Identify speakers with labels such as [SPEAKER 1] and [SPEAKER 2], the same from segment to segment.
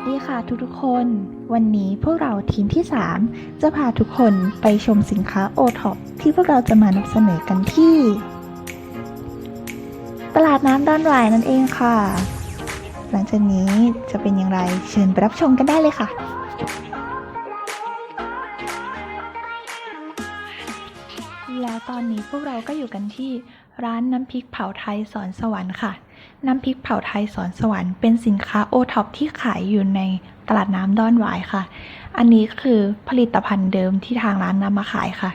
[SPEAKER 1] วัสดีค่ะทุกๆคน วันนี้พวกเราทีมที่ 3 จะพาทุกคนไปชมสินค้าโอท็อปที่พวกเราจะมานำเสนอกันที่ ตลาดน้ำดอนหวายนั่นเองค่ะ หลังจากนี้จะเป็นอย่างไรเชิญไปรับชมกันได้เลยค่ะ แล้วตอนนี้พวกเราก็อยู่กันที่ ร้านน้ำพริกเผาไทยสอนสวรรค์ค่ะ น้ำพริกเผาไทยสอนสวรรค์เป็นสินค้าโอท็อปที่ขายอยู่ในตลาดน้ำดอนหวายค่ะ อันนี้คือผลิตภัณฑ์เดิมที่ทางร้านนำมาขายค่ะ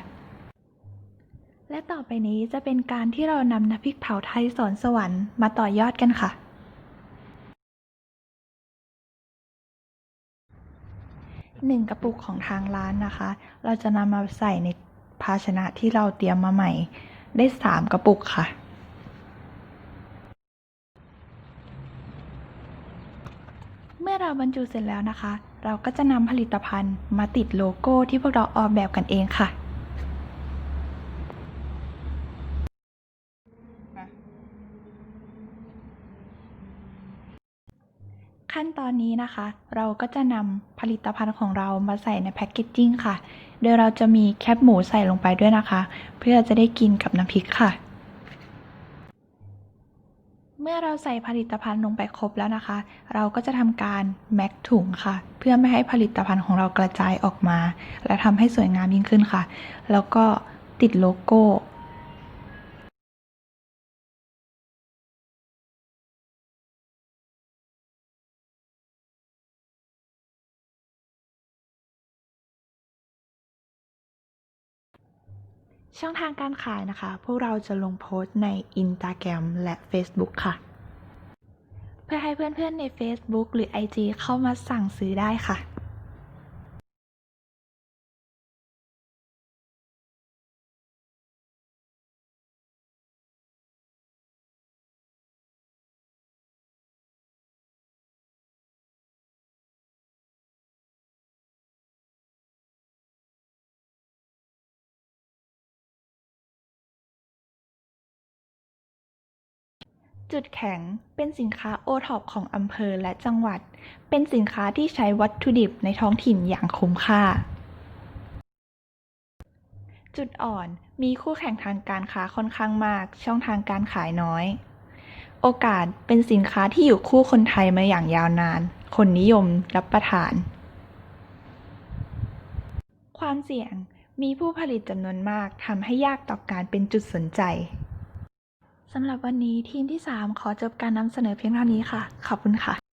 [SPEAKER 1] และต่อไปนี้จะเป็นการที่เรานำน้ำพริกเผาไทยสอนสวรรค์มาต่อยอดกันค่ะหนึ่งกระปุกของทางร้านนะคะ เราจะนำมาใส่ในภาชนะที่เราเตรียมมาใหม่ ได้สามกระปุกค่ะ เมื่อเราบรรจุเสร็จแล้วนะคะ เราก็จะนำผลิตภัณฑ์มาติดโลโก้ที่พวกเราออกแบบกันเองค่ะ ขั้นตอนนี้นะคะ เราก็จะนำผลิตภัณฑ์ของเรามาใส่ในแพ็กเกจจิ้งค่ะ โดยเราจะมีแคปหมูใส่ลงไปด้วยนะคะ เพื่อจะได้กินกับน้ำพริกค่ะ เมื่อเราใส่ผลิตภัณฑ์ลงไปครบแล้วนะคะ เราก็จะทำการแม็กถุงค่ะ เพื่อไม่ให้ผลิตภัณฑ์ของเรากระจายออกมา และทำให้สวยงามยิ่งขึ้นค่ะ แล้วก็ติดโลโก้ ช่องทางการขายนะคะ พวกเราจะลงโพสต์ใน Instagram และ Facebook ค่ะ เพื่อให้เพื่อนๆใน Facebook หรือ IG เข้ามาสั่งซื้อได้ค่ะ จุดแข็งเป็นสินค้าโอท็อปของอำเภอและจังหวัด เป็นสินค้าที่ใช้วัตถุดิบในท้องถิ่นอย่างคุ้มค่า จุดอ่อนมีคู่แข่งทางการค้าค่อนข้างมาก ช่องทางการขายน้อย โอกาสเป็นสินค้าที่อยู่คู่คนไทยมาอย่างยาวนาน คนนิยมรับประทาน ความเสี่ยงมีผู้ผลิตจำนวนมากทำให้ยากต่อการเป็นจุดสนใจ สำหรับวันนี้ทีมที่ 3 ขอจบการนำเสนอเพียงเท่านี้ค่ะ ขอบคุณค่ะ